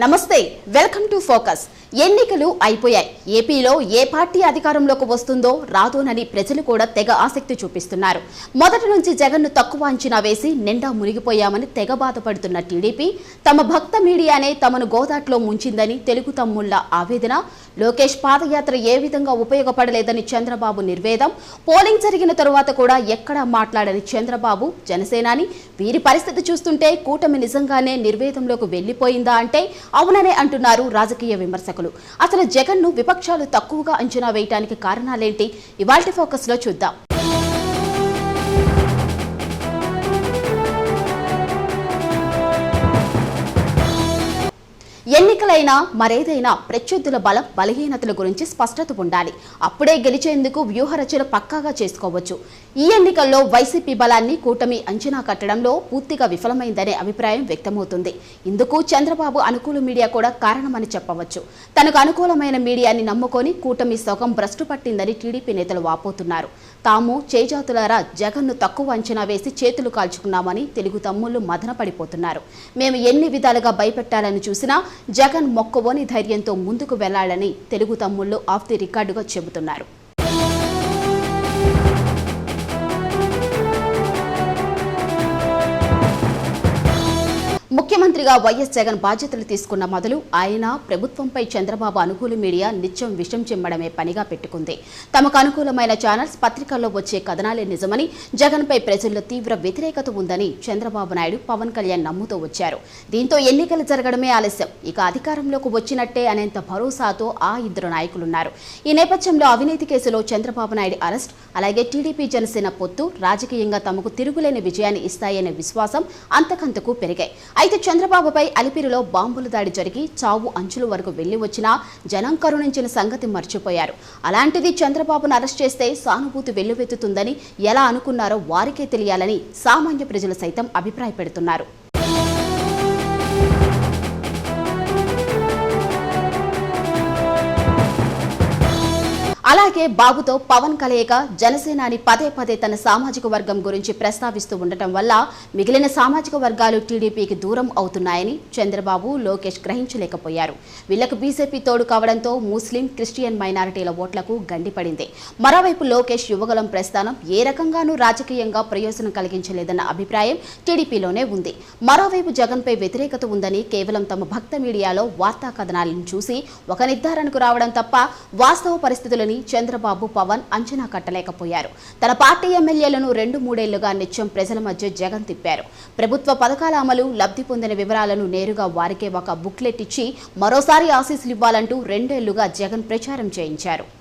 నమస్తే welcome to focus ఎన్నికలు అయిపోయాయి. ఏపీలో ఏ పార్టీ అధికారంలోకి వస్తుందో రాదోనని ప్రజలు కూడా తెగ ఆసక్తి చూపిస్తున్నారు. మొదటి నుంచి జగన్ను తక్కువ అంచనా వేసి నిండా మునిగిపోయామని తెగ బాధపడుతున్న టీడీపీ తమ భక్త మీడియానే తమను గోదాట్లో ముంచిందని తెలుగు తమ్ముళ్ళ ఆవేదన. లోకేష్ పాదయాత్ర ఏ విధంగా ఉపయోగపడలేదని చంద్రబాబు నిర్వేదం. పోలింగ్ జరిగిన తరువాత కూడా ఎక్కడా మాట్లాడని చంద్రబాబు జనసేనాని. వీరి పరిస్థితి చూస్తుంటే కూటమి నిజంగానే నిర్వేదంలోకి వెళ్ళిపోయిందా అంటే అవుననే అంటున్నారు రాజకీయ విమర్శకులు. అసలు జగన్ను విపక్షాలు తక్కువగా అంచనా వేయటానికి కారణాలేంటి? ఇవాల్టి ఫోకస్లో చూద్దాం ఎన్నికలైనా మరేదైనా ప్రత్యర్థుల బలం బలహీనతల గురించి స్పష్టత ఉండాలి. అప్పుడే గెలిచేందుకు వ్యూహరచన పక్కాగా చేసుకోవచ్చు. ఈ ఎన్నికల్లో వైసీపీ బలాన్ని కూటమి అంచనా కట్టడంలో పూర్తిగా విఫలమైందనే అభిప్రాయం వ్యక్తమవుతుంది. ఇందుకు చంద్రబాబు అనుకూల మీడియా కూడా కారణమని చెప్పవచ్చు. తనకు అనుకూలమైన మీడియాని నమ్ముకొని కూటమి సగం భ్రష్టు పట్టిందని టీడీపీ నేతలు వాపోతున్నారు. తాము చేజాతులారా జగన్ను తక్కువ అంచనా వేసి చేతులు కాల్చుకున్నామని తెలుగు తమ్ముళ్ళు మదన పడిపోతున్నారు మేము ఎన్ని విధాలుగా భయపెట్టాలని చూసినా జగన్ మొక్కవోని ధైర్యంతో ముందుకు వెళ్ళాలని తెలుగు తమ్ముళ్ళు ఆఫ్ ది రికార్డుగా చెబుతున్నారు. ముఖ్యమంత్రిగా వైఎస్ జగన్ బాధ్యతలు తీసుకున్న మొదలు ఆయన ప్రభుత్వంపై చంద్రబాబు అనుకూల మీడియా నిత్యం విషం చిమ్మడమే పనిగా పెట్టుకుంది. తమకు అనుకూలమైన ఛానల్స్ పత్రికల్లో వచ్చే కథనాలే నిజమని జగన్పై ప్రజల్లో తీవ్ర వ్యతిరేకత ఉందని చంద్రబాబు నాయుడు పవన్ కళ్యాణ్ నమ్ముతూ వచ్చారు. దీంతో ఎన్నికలు జరగడమే ఆలస్యం. ఇక అధికారంలోకి వచ్చినట్టే అనేంత భరోసాతో ఆ ఇద్దరు నాయకులున్నారు. ఈ నేపథ్యంలో అవినీతి కేసులో చంద్రబాబు నాయుడు అరెస్ట్ అలాగే టీడీపీ జనసేన పొత్తు రాజకీయంగా తమకు తిరుగులేని విజయాన్ని ఇస్తాయనే విశ్వాసం అంతకంతకు పెరిగాయి. అయితే చంద్రబాబుపై అలిపిరిలో బాంబుల దాడి జరిగి చావు అంచుల వరకు వెళ్ళి వచ్చినా జనం కరుణించిన సంగతి మర్చిపోయారు. అలాంటిది చంద్రబాబును అరెస్ట్ చేస్తే సానుభూతి వెల్లువెత్తుతుందని ఎలా అనుకున్నారో వారికే తెలియాలని సామాన్య ప్రజలు సైతం అభిప్రాయపెడుతున్నారు. అలాగే బాబుతో పవన్ కలయిక జనసేనాని పదే పదే తన సామాజిక వర్గం గురించి ప్రస్తావిస్తూ ఉండటం వల్ల మిగిలిన సామాజిక వర్గాలు టీడీపీకి దూరం అవుతున్నాయని చంద్రబాబు లోకేష్ గ్రహించలేకపోయారు. వీళ్ళకు బీజేపీ తోడు కావడంతో ముస్లిం క్రిస్టియన్ మైనారిటీల ఓట్లకు గండిపడింది. మరోవైపు లోకేష్ యువగలం ప్రస్థానం ఏ రకంగానూ రాజకీయంగా ప్రయోజనం కలిగించలేదన్న అభిప్రాయం టీడీపీలోనే ఉంది. మరోవైపు జగన్పై వ్యతిరేకత ఉందని కేవలం తమ భక్త మీడియాలో వార్తా కథనాలను చూసి ఒక నిర్ధారణకు రావడం తప్ప వాస్తవ పరిస్థితులని చంద్రబాబు పవన్ అంచనా కట్టలేకపోయారు. తన పార్టీ ఎమ్మెల్యేలను రెండు మూడేళ్ళుగా నిత్యం ప్రజల మధ్య జగన్ తిప్పారు. ప్రభుత్వ పథకాల అమలు లబ్ధి పొందిన వివరాలను నేరుగా వారికే ఒక బుక్లెట్ ఇచ్చి మరోసారి ఆశీస్సులు ఇవ్వాలంటూ రెండేళ్ళుగా జగన్ ప్రచారం చేయించారు.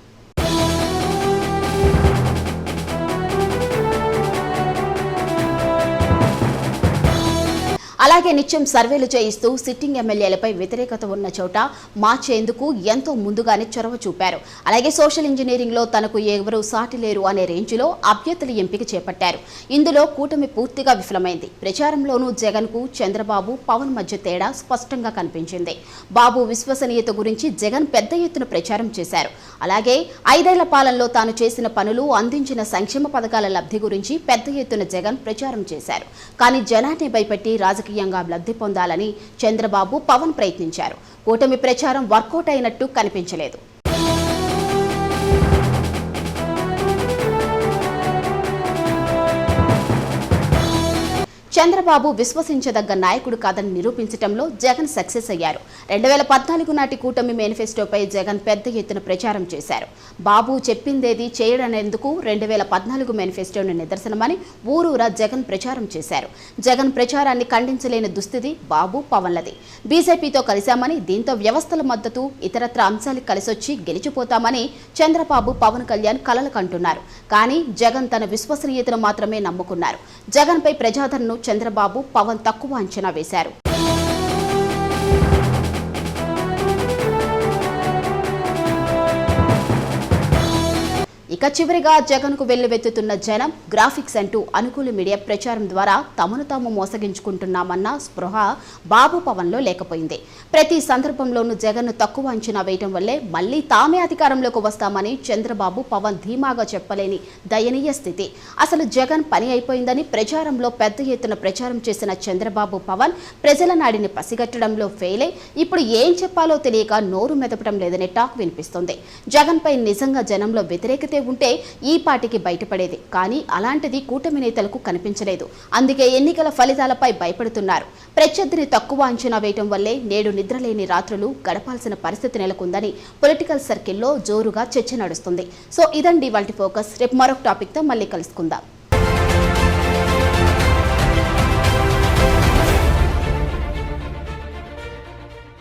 అలాగే నిత్యం సర్వేలు చేయిస్తూ సిట్టింగ్ ఎమ్మెల్యేలపై వ్యతిరేకత ఉన్న చోట మార్చేందుకు ఎంతో ముందుగానే చొరవ చూపారు. అలాగే సోషల్ ఇంజనీరింగ్లో తనకు ఎవరూ సాటి లేరు అనే రేంజ్లో అభ్యర్థుల ఎంపిక చేపట్టారు. ఇందులో కూటమి పూర్తిగా విఫలమైంది. ప్రచారంలోనూ జగన్కు చంద్రబాబు పవన్ మధ్య తేడా స్పష్టంగా కనిపించింది. బాబు విశ్వసనీయత గురించి జగన్ పెద్ద ఎత్తున ప్రచారం చేశారు. అలాగే ఐదేళ్ళ పాలనలో తాను చేసిన పనులు అందించిన సంక్షేమ పథకాల లబ్ధి గురించి పెద్ద ఎత్తున జగన్ ప్రచారం చేశారు. కానీ జనాన్ని భయపెట్టి రాజకీయంగా లబ్ధి పొందాలని చంద్రబాబు పవన్ ప్రయత్నించారు. కూటమి ప్రచారం వర్కౌట్ అయినట్టు కనిపించలేదు. చంద్రబాబు విశ్వసించదగ్గ నాయకుడు కాదని నిరూపించడంలో జగన్ సక్సెస్ అయ్యారు. రెండు వేల పద్నాలుగు నాటి కూటమి మేనిఫెస్టోపై జగన్ పెద్ద ఎత్తున ప్రచారం చేశారు. బాబు చెప్పిందేది చేయడనేందుకు రెండు వేల పద్నాలుగు మేనిఫెస్టోను నిదర్శనమని ఊరూరా జగన్ ప్రచారం చేశారు. జగన్ ప్రచారాన్ని ఖండించలేని దుస్థితి బాబు పవన్లది. బీజేపీతో కలిశామని దీంతో వ్యవస్థల మద్దతు ఇతరత్ర అంశాలు కలిసొచ్చి గెలిచిపోతామని చంద్రబాబు పవన్ కళ్యాణ్ కలలు కంటున్నారు. కానీ జగన్ తన విశ్వసనీయతను మాత్రమే నమ్ముకున్నారు. జగన్పై ప్రజాదరణను చంద్రబాబు పవన్ తక్కువ అంచనా వేశారు. ఇక చివరిగా జగన్కు వెల్లువెత్తుతున్న జనం గ్రాఫిక్స్ అంటూ అనుకూల మీడియా ప్రచారం ద్వారా తమను తాము మోసగించుకుంటున్నామన్న స్పృహ బాబు పవన్లో లేకపోయింది. ప్రతి సందర్భంలోనూ జగన్ తక్కువ అంచనా వేయటం వల్లే మళ్ళీ తామే అధికారంలోకి వస్తామని చంద్రబాబు పవన్ ధీమాగా చెప్పలేని దయనీయ స్థితి. అసలు జగన్ పని అయిపోయిందని ప్రచారంలో పెద్ద ఎత్తున ప్రచారం చేసిన చంద్రబాబు పవన్ ప్రజల నాడిని పసిగట్టడంలో ఫెయిల్ ఇప్పుడు ఏం చెప్పాలో తెలియక నోరు మెదపడం లేదనే టాక్ వినిపిస్తోంది. జగన్ పై నిజంగా జనంలో వ్యతిరేకత ఉంటే ఈ పార్టీకి బయటపడేది. కానీ అలాంటిది కూటమి నేతలకు కనిపించలేదు. అందుకే ఎన్నికల ఫలితాలపై భయపడుతున్నారు. ప్రత్యర్థిని తక్కువ అంచనా వేయటం వల్లే నేడు నిద్రలేని రాత్రులు గడపాల్సిన పరిస్థితి నెలకొందని పొలిటికల్ సర్కిల్లో జోరుగా చర్చ నడుస్తుంది. సో ఇదండి వాటి ఫోకస్. రేపు మరొక టాపిక్తో మళ్ళీ కలుసుకుందాం.